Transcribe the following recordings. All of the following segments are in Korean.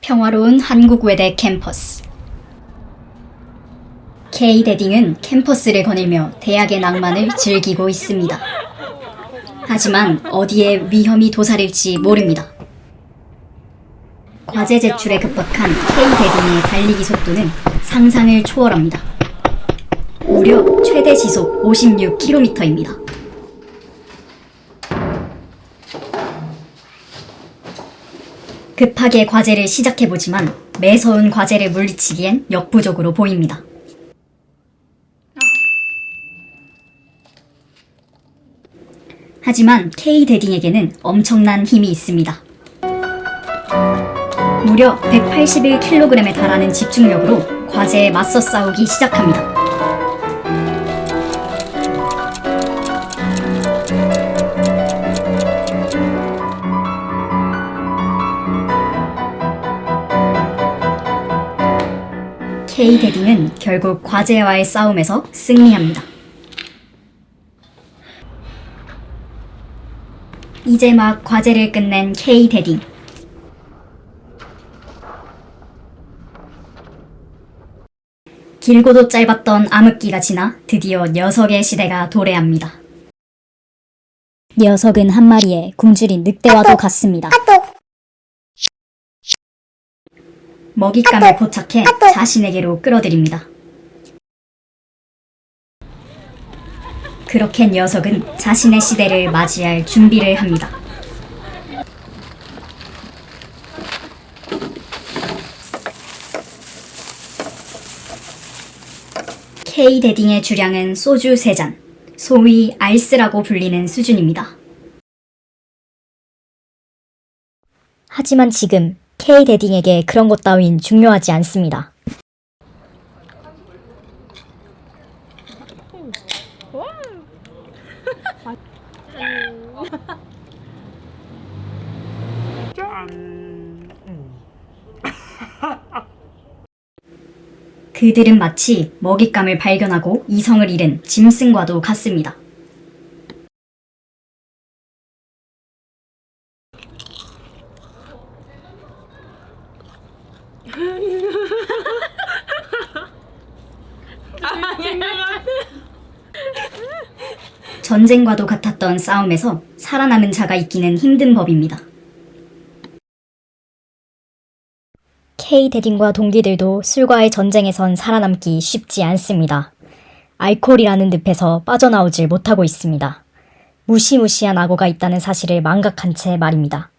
평화로운 한국 외대 캠퍼스. K 데딩은 캠퍼스를 거닐며 대학의 낭만을 즐기고 있습니다. 하지만 어디에 위험이 도사릴지 모릅니다. 과제 제출에 급박한 K 데딩의 달리기 속도는 상상을 초월합니다. 무려 최대 시속 56km입니다. 급하게 과제를 시작해보지만 매서운 과제를 물리치기엔 역부족으로 보입니다. 하지만 K 데딩에게는 엄청난 힘이 있습니다. 무려 181kg에 달하는 집중력으로 과제에 맞서 싸우기 시작합니다. K 데딩은 결국 과제와의 싸움에서 승리합니다. 이제 막 과제를 끝낸 K 데딩. 길고도 짧았던 암흑기가 지나 드디어 녀석의 시대가 도래합니다. 녀석은 한 마리의 굶주린 늑대와도 같습니다. 먹잇감을 포착해 자신에게로 끌어들입니다. 그렇게 녀석은 자신의 시대를 맞이할 준비를 합니다. K 데딩의 주량은 소주 3잔, 소위 알스라고 불리는 수준입니다. 하지만 지금 K 데딩에게 그런 것 따윈 중요하지 않습니다. 그들은 마치 먹잇감을 발견하고 이성을 잃은 짐승과도 같습니다. 전쟁과도 같았던 싸움에서 살아남은 자가 있기는 힘든 법입니다. K 대딩과 동기들도 술과의 전쟁에선 살아남기 쉽지 않습니다. 알코올이라는 늪에서 빠져나오질 못하고 있습니다. 무시무시한 악어가 있다는 사실을 망각한 채 말입니다.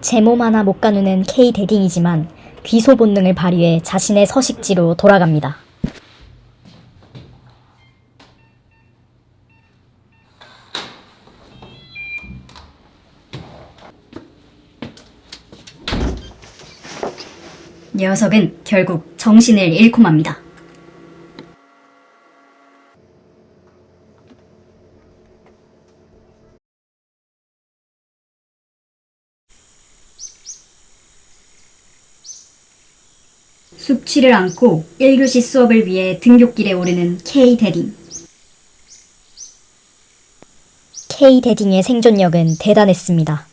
제 몸 하나 못 가누는 K 대딩이지만 귀소 본능을 발휘해 자신의 서식지로 돌아갑니다. 녀석은 결국 정신을 잃고 맙니다. 숙취를 안고 1교시 수업을 위해 등굣길에 오르는 K 데딩. K 데딩의 생존력은 대단했습니다.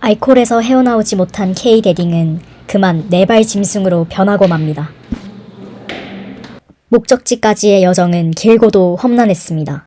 알콜에서 헤어나오지 못한 K 데딩은 그만 네발 짐승으로 변하고 맙니다. 목적지까지의 여정은 길고도 험난했습니다.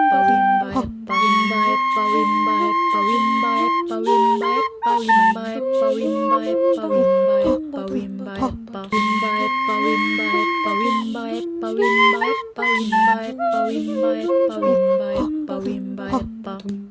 eppa wimba eppa wimba eppa wimba eppa wimba eppa wimba eppa wimba eppa wimba eppa wimba eppa wimba eppa wimba eppa